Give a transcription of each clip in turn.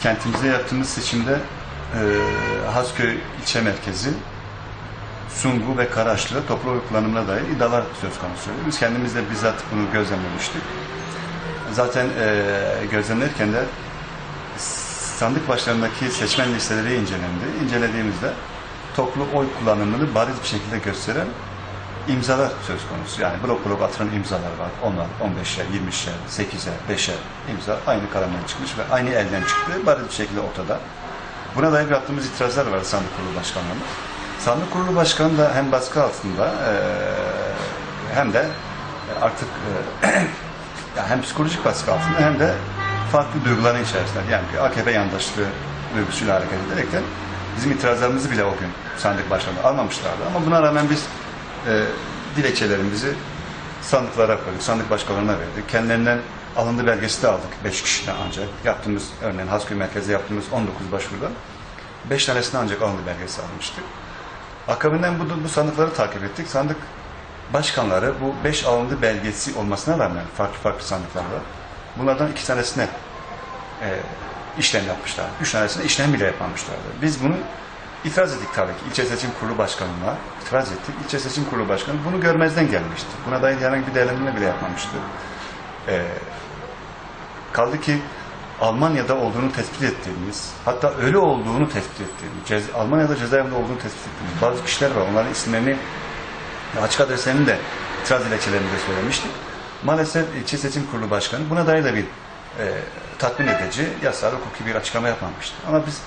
kentimizde yaptığımız seçimde e, Hasköy ilçe merkezi, Sungu ve Karaçlı toplu oy kullanımına dair iddialar söz konusu. Biz kendimiz de bizzat bunu gözlemlemiştik. Zaten e, gözlemlerken de sandık başlarındaki seçmen listeleri incelendi. İncelediğimizde toplu oy kullanımını bariz bir şekilde gösteren imzalar söz konusu. Yani blok blok atılan imzalar var. Onlar 15'er, 20'şer, 8'er, 5'er imza aynı kalemden çıkmış ve aynı elden çıktı. Bariz bir şekilde ortada. Buna dair yaptığımız itirazlar var sandık kurulu başkanlığına. Sandık kurulu başkanı da hem baskı altında eee, hem de artık ya hem psikolojik baskı altında hem de farklı duyguların içerisinde yani AKP yandaşlığı duygusuyla hareket ederekten bizim itirazlarımızı bile o gün sandık başkanı almamışlardı. Ama buna rağmen biz e, dilekçelerimizi sandıklara koyduk, sandık başkanlarına verdik. Kendilerinden alındı belgesi de aldık 5 kişiden ancak. Yaptığımız örneğin Hasköy merkezde yaptığımız 19 başvurudan 5 tanesine ancak alındı belgesi almıştık. Akabından bu, bu sandıkları takip ettik. Sandık başkanları bu 5 alındı belgesi olmasına rağmen farklı farklı sandıklarda bunlardan iki tanesine e, işlem yapmışlar. Üç tanesine işlem bile yapmamışlardı. Biz bunu itiraz ettik tabii ki. İlçe Seçim Kurulu Başkanı'na itiraz ettik. İlçe Seçim Kurulu Başkanı bunu görmezden gelmişti. Buna dair herhangi bir değerlendirme bile yapmamıştı. E, kaldı ki Almanya'da olduğunu tespit ettiğimiz, hatta ölü olduğunu tespit ettiğimiz, cez- Almanya'da cezaevinde olduğunu tespit ettiğimiz bazı kişiler var. Onların isimlerini açık adreslerini de itiraz dilekçelerinde söylemiştik. Maalesef ilçe seçim kurulu başkanı buna dair de bir e, tatmin edici yasal hukuki bir açıklama yapmamıştı. Ama biz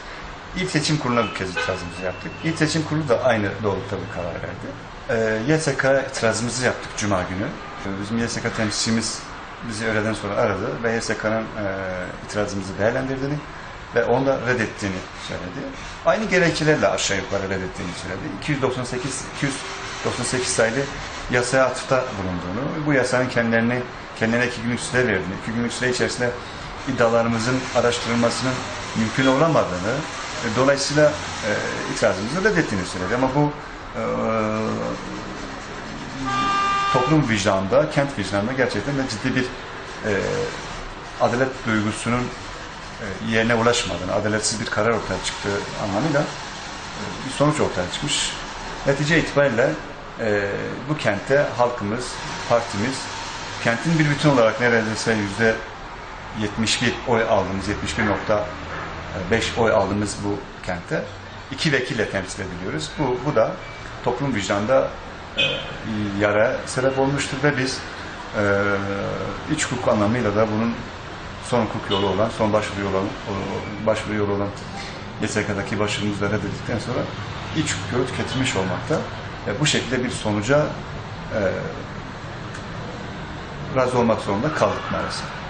ilk seçim kuruluna bir kez itirazımızı yaptık. İlk seçim kurulu da aynı doğrultuda bir karar verdi. E, YSK itirazımızı yaptık Cuma günü. E, Bizim YSK temsilcimiz bizi öğleden sonra aradı ve YSK'nın e, itirazımızı değerlendirdiğini ve onu da reddettiğini söyledi. Aynı gerekçelerle aşağı yukarı reddettiğini söyledi. 298 298 sayılı yasaya atıfta bulunduğunu, bu yasanın kendilerini kendilerine iki günlük süre verdiğini, iki günlük süre içerisinde iddialarımızın araştırılmasının mümkün olamadığını, dolayısıyla e, itirazımızı reddettiğini söyledi. Ama bu e, toplum vicdanında, kent vicdanında gerçekten de ciddi bir e, adalet duygusunun e, yerine ulaşmadığını, adaletsiz bir karar ortaya çıktığı anlamıyla e, bir sonuç ortaya çıkmış. Netice itibariyle e, bu kentte halkımız, partimiz, kentin bir bütün olarak neredeyse yüzde 71 oy aldığımız, 71.5 oy aldığımız bu kentte iki vekille temsil ediliyoruz. Bu, bu da toplum vicdanında e, yara sebep olmuştur ve biz e, iç hukuk anlamıyla da bunun son hukuk yolu olan, son başvuru yolu olan, başvuru yolu olan YSK'daki başvurumuzu da reddedildikten sonra iç hukuk yolu tüketilmiş olmakta. Ve bu şekilde bir sonuca e, razı olmak zorunda kaldık maalesef.